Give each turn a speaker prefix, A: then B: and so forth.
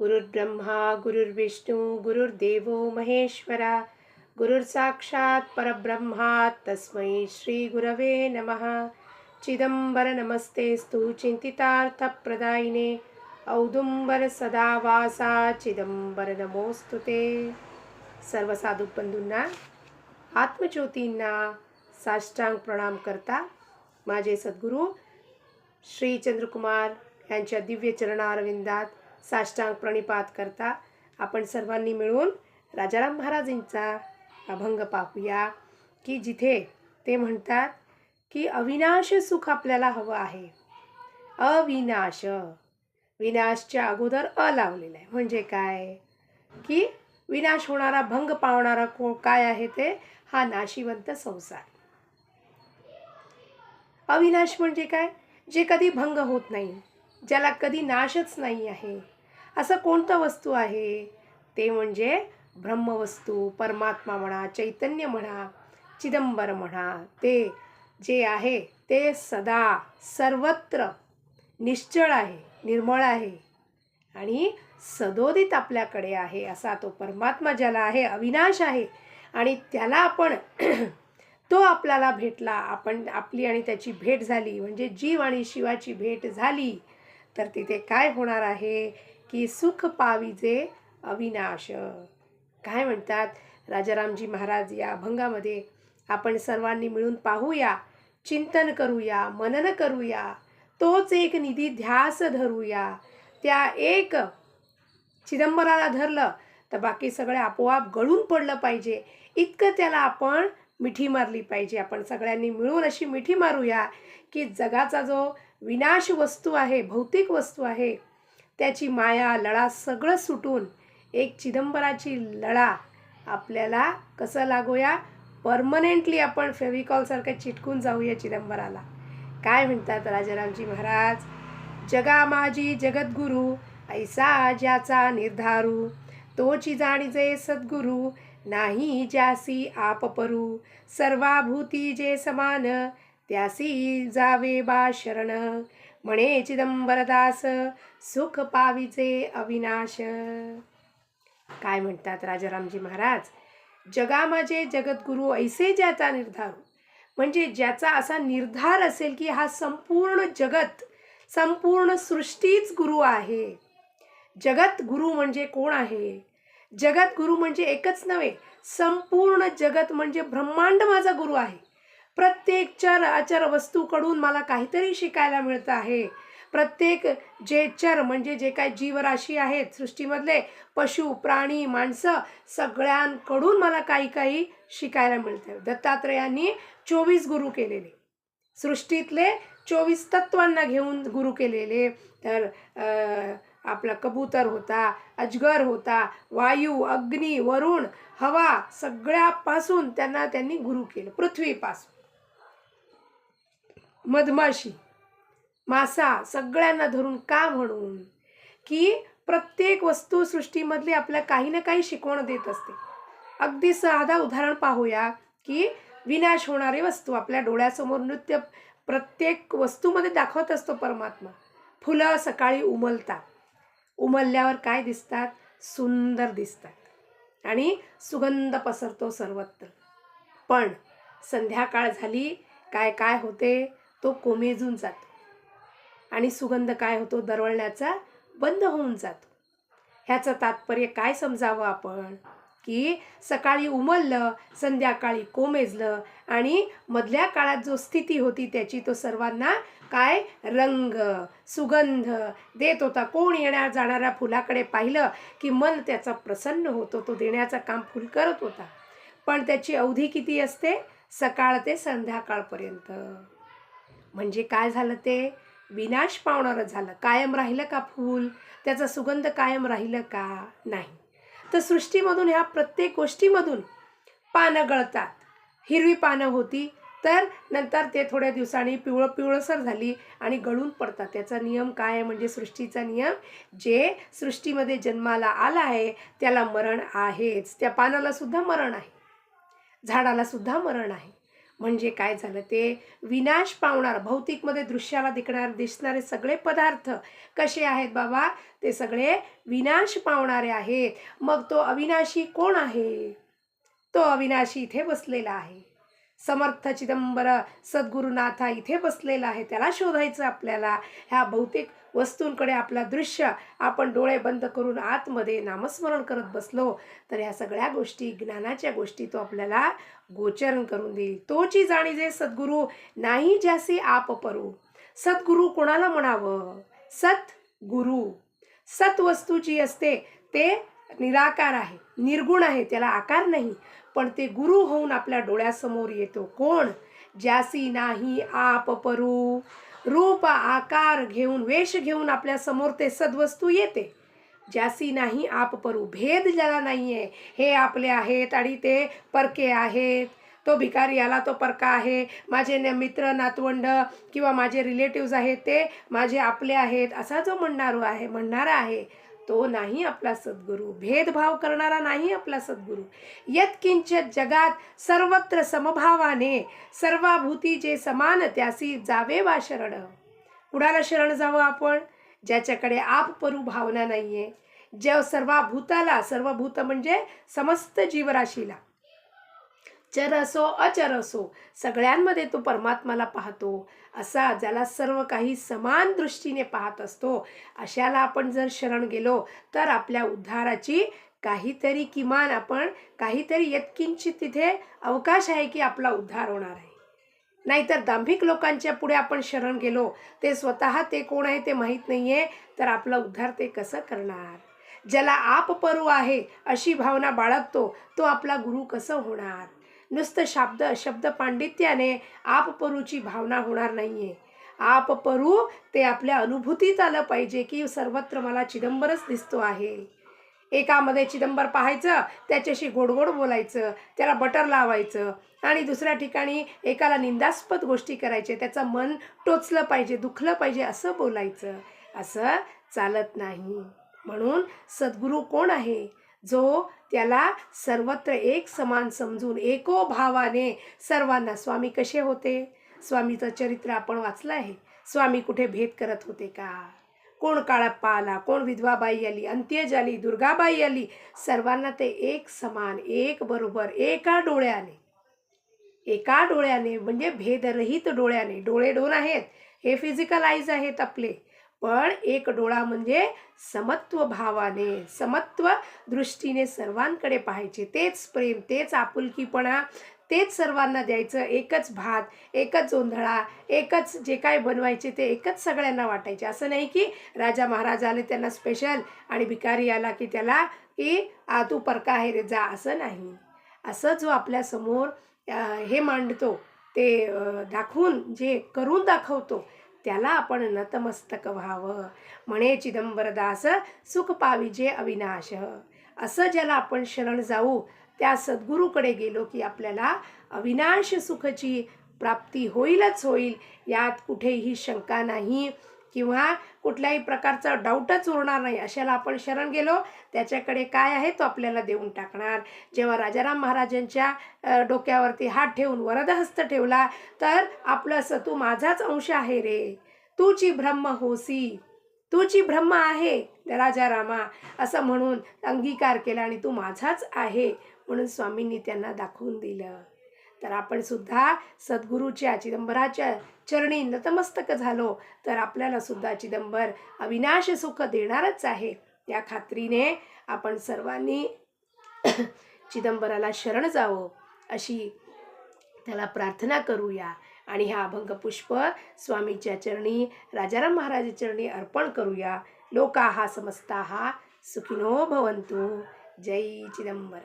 A: गुरुर्ब्रह्मा गुरुर्विष्णू गुरुर्देवो महेश्वरा गुरुर्साक्षात् परब्रह्मा तस्मै श्रीगुरवे नमः चिदंबरनमस्तेस्तु चिन्तितार्थप्रदायिने औदुंबर सदा वासा चिदंबर नमोस्तु ते सर्व साधू बंधूंना आत्मज्योतींना साष्टांग प्रणाम करता माझे सद्गुरू श्री चंद्रकुमार यांच्या दिव्य चरणारविंदात साष्टांग प्रणिपात करता आपण सर्वांनी मिळून राजाराम महाराजांचा अभंग पाहूया की जिथे ते म्हणतात की अविनाश सुख आपल्याला हवं आहे. अविनाश. विनाशच्या अगोदर अ लावलेलं आहे. म्हणजे काय? की विनाश होणारा भंग पावणारा को काय आहे ते? हा नाशिवंत संसार. अविनाश म्हणजे काय? जे कधी भंग होत नाही ज्याला कधी नाशच नाही आहे. असं कोणतं वस्तू आहे? ते म्हणजे ब्रह्मवस्तू परमात्मा म्हणा चैतन्य म्हणा चिदंबर म्हणा ते जे आहे ते सदा सर्वत्र निश्चळ आहे निर्मळ आहे आणि सदोदित आपल्याकडे आहे असा तो परमात्मा ज्याला आहे अविनाश आहे आणि त्याला आपण तो आपल्याला भेटला आपण आपली आणि त्याची भेट झाली म्हणजे जीव आणि शिवाची भेट झाली तर तिथे काय होणार आहे? की सुख पाविजे अविनाश. काय म्हणतात? राजारामजी महाराज या अभंगामध्ये आपण सर्वांनी मिळून पाहूया चिंतन करूया मनन करूया तोच एक निधी ध्यास धरूया. त्या एक चिदंबराला धरलं तर बाकी सगळे आपोआप गळून पडलं पाहिजे. इतकं त्याला आपण मिठी मारली पाहिजे. आपण सगळ्यांनी मिळून अशी मिठी मारूया की जगाचा जो विनाश वस्तू आहे भौतिक वस्तू आहे त्याची माया लळा सगळं सुटून एक चिदंबराची लळा आपल्याला कसं लागूया? परमनेंटली आपण फेविकॉलसारखं चिटकून जाऊया चिदंबराला. काय म्हणतात राजारामजी महाराज? जगा माझी जगद्गुरु ऐसा ज्याचा निर्धारू तोची जाणीजे सद्गुरु नाही ज्यासी आपपरू सर्वाभूती जे समान त्यासी जावे बा शरण. म्हणे चिदंबरदास सुख पाविचे अविनाश. काय म्हणतात राजारामजी महाराज? जगा माझे जगद्गुरु ऐसे ज्याचा निर्धार. म्हणजे ज्याचा असा निर्धार असेल की हा संपूर्ण जगत संपूर्ण सृष्टीच गुरु आहे. जगत गुरु म्हणजे कोण आहे? जगत गुरु म्हणजे एकच नव्हे संपूर्ण जगत म्हणजे ब्रह्मांड माझा गुरु आहे. प्रत्येक चर अचर वस्तूकडून मला काहीतरी शिकायला मिळतं आहे. प्रत्येक जे चर म्हणजे जे काही जीवराशी आहेत सृष्टीमधले पशु प्राणी माणसं सगळ्यांकडून मला काही काही शिकायला मिळतं. दत्तात्रेयांनी चोवीस गुरु केलेले. सृष्टीतले चोवीस तत्वांना घेऊन गुरु केलेले. तर आपला कबूतर होता अजगर होता वायू अग्नी वरुण हवा सगळ्यापासून त्यांना त्यांनी गुरु केलं. पृथ्वीपासून. मधमाशी मासा सगळ्यांना धरून का म्हणून? की प्रत्येक वस्तू सृष्टीमधली आपल्या काही ना काही शिकवण देत असते. अगदी साधा उदाहरण पाहूया की विनाश होणारी वस्तू आपल्या डोळ्यासमोर नृत्य प्रत्येक वस्तूमध्ये दाखवत असतो परमात्मा. फुलं सकाळी उमलतात. उमलल्यावर काय दिसतात? सुंदर दिसतात. आणि सुगंध पसरतो सर्वत्र. पण संध्याकाळ झाली काय काय होते? तो कोमेजून जातो. आणि सुगंध काय होतो? दरवळण्याचा बंद होऊन जातो. ह्याचं तात्पर्य काय समजावं आपण? की सकाळी उमललं संध्याकाळी कोमेजलं आणि मधल्या काळात जो स्थिती होती त्याची तो सर्वांना काय? रंग सुगंध देत होता. कोण येणार जाणाऱ्या फुलाकडे पाहिलं की मन त्याचा प्रसन्न होतो तो देण्याचं काम फुल करत होता. पण त्याची अवधी किती असते? सकाळ ते संध्याकाळपर्यंत. म्हणजे काय झालं ते? विनाश पावणारं झालं. कायम राहिलं का फूल? त्याचा सुगंध कायम राहिलं का? नाही. तर सृष्टीमधून ह्या प्रत्येक गोष्टीमधून पानं गळतात. हिरवी पानं होती तर नंतर ते थोड्या दिवसांनी पिवळं पिवळसर झाली आणि गळून पडतात. त्याचा नियम काय आहे? म्हणजे सृष्टीचा नियम जे सृष्टीमध्ये जन्माला आला आहे त्याला मरण आहेच. त्या पानालासुद्धा मरण आहे. झाडालासुद्धा मरण आहे. म्हणजे काय झालं? ते विनाश पावणार भौतिकमध्ये दृश्याला दिखणार दिसणारे सगळे पदार्थ कसे आहेत बाबा? ते सगळे विनाश पावणारे आहेत. मग तो अविनाशी कोण आहे? तो अविनाशी इथे बसलेला आहे. समर्थ चिदंबर सद्गुरुनाथा इथे बसलेला आहे. त्याला शोधायचं आपल्याला. ह्या भौतिक वस्तूंकडे आपला दृश्य आपण डोळे बंद करून आतमध्ये नामस्मरण करत बसलो तर ह्या सगळ्या गोष्टी ज्ञानाच्या गोष्टी तो आपल्याला गोचरण करून देईल. तोची जाणीजे सद्गुरू नाही ज्यासी आप परू. सद्गुरू कोणाला म्हणावं? सत गुरु सत वस्तू जी असते ते निराकार आहे निर्गुण आहे त्याला आकार नाही पण ते गुरु होऊन आपल्या डोळ्यासमोर येतो. कोण? ज्यासी नाही आप परू. रूप आकार घेऊन वेश घेऊन आपल्यासमोर ते सद्वस्तू येते. ज्यासी नाही आप परू भेद ज्याला नाही आहे हे आपले आहेत आणि ते परके आहेत. तो भिकारी आला तो परका आहे. माझे न मित्र नातवंड किंवा माझे रिलेटिव्ज आहेत ते माझे आपले आहेत. असा जो म्हणणारो आहे म्हणणारा आहे तो नाही आपला सद्गुरू. भेदभाव करणारा नाही आपला सद्गुरू. यत्किंचित जगात सर्वत्र समभावाने सर्वाभूती जे समान त्यासी जावे वा शरण. कुणाला शरण जावं आपण? ज्याच्याकडे आप भावना भावना नाहीये. ज्या सर्वाभूताला सर्वभूत म्हणजे समस्त जीवराशीला. चर असो अचर असो सगळ्यांमध्ये तो परमात्माला पाहतो. असा ज्याला सर्व काही समान दृष्टीने पाहत असतो अशाला आपण जर शरण गेलो तर आपल्या उद्धाराची काहीतरी किमान आपण काहीतरी यत्किंचित तिथे अवकाश आहे की आपला उद्धार होणार आहे. नाहीतर दांभिक लोकांच्या पुढे आपण शरण गेलो ते स्वतः ते कोण आहे ते माहीत नाही आहे तर आपला उद्धार ते कसं करणार? ज्याला आप परू आहे अशी भावना बाळगतो तो आपला गुरु कसं होणार? नुसतं शब्द शब्द पांडित्याने आपपरूची भावना होणार नाही आहे आपपरू ते आपल्या अनुभूतीत आलं पाहिजे की सर्वत्र मला चिदंबरच दिसतो आहे. एकामध्ये चिदंबर पाहायचं त्याच्याशी गोडगोड बोलायचं त्याला बटर लावायचं आणि दुसऱ्या ठिकाणी एकाला निंदास्पद गोष्टी करायचे त्याचं मन टोचलं पाहिजे दुखलं पाहिजे असं बोलायचं. असं चालत नाही. म्हणून सद्गुरू कोण आहे? जो त्याला सर्वत्र एक समान समजून एको भावाने सर्वांना स्वामी कसे होते? स्वामीचं चरित्र आपण वाचलं आहे. स्वामी कुठे भेद करत होते का? कोण काळप्पा आला कोण विधवाबाई आली? अंत्यज आली? दुर्गाबाई आली? सर्वांना ते एक समान एक बरोबर एका डोळ्याने. एका डोळ्याने म्हणजे भेदरहित डोळ्याने. डोळे दोन आहेत. हे फिजिकल आईज आहेत आपले. पण एक डोळा म्हणजे समत्व भावाने समत्व दृष्टीने सर्वांकडे पाहायचे. तेच प्रेम तेच आपुलकीपणा तेच सर्वांना द्यायचं. एकच भात एकच जोंधळा एकच जे काय बनवायचे ते एकच सगळ्यांना वाटायचे. असं नाही की राजा महाराज आले त्यांना स्पेशल आणि भिकारी आला की त्याला की आ तू परका आहे रे जा. असं नाही. असं जो आपल्यासमोर हे मांडतो ते दाखवून जे करून दाखवतो त्याला आपण नतमस्तक व्हावं. म्हणे चिदंबरदास सुख पाविजे अविनाश. असं ज्याला आपण शरण जाऊ त्या सद्गुरूकडे गेलो की आपल्याला अविनाश सुखची प्राप्ती होईलच होईल. यात कुठेही शंका नाही. किंवा कुठल्याही प्रकारचा डाऊटच उरणार नाही अशाला आपण शरण गेलो. त्याच्याकडे काय आहे तो आपल्याला देऊन टाकणार. जेव्हा राजाराम महाराजांच्या डोक्यावरती हात ठेवून वरदहस्त ठेवला तर आपलं असं तू माझाच अंश आहे रे. तूची ब्रह्म होसी. तूची ब्रह्म आहे राजारामा. असं म्हणून अंगीकार केला आणि तू माझाच आहे म्हणून स्वामींनी त्यांना दाखवून दिलं. तर आपण सुद्धा सद्गुरूच्या चिदंबराच्या चरणी नतमस्तक झालो तर आपल्याला सुद्धा चिदंबर अविनाश सुख देणारच आहे. या खात्रीने आपण सर्वांनी चिदंबराला शरण जावं अशी त्याला प्रार्थना करूया आणि हा अभंगपुष्प स्वामीच्या चरणी राजाराम महाराजाच्या चरणी अर्पण करूया. लोका हा समस्ता हा सुखिनो भवंतु जय चिदंबर.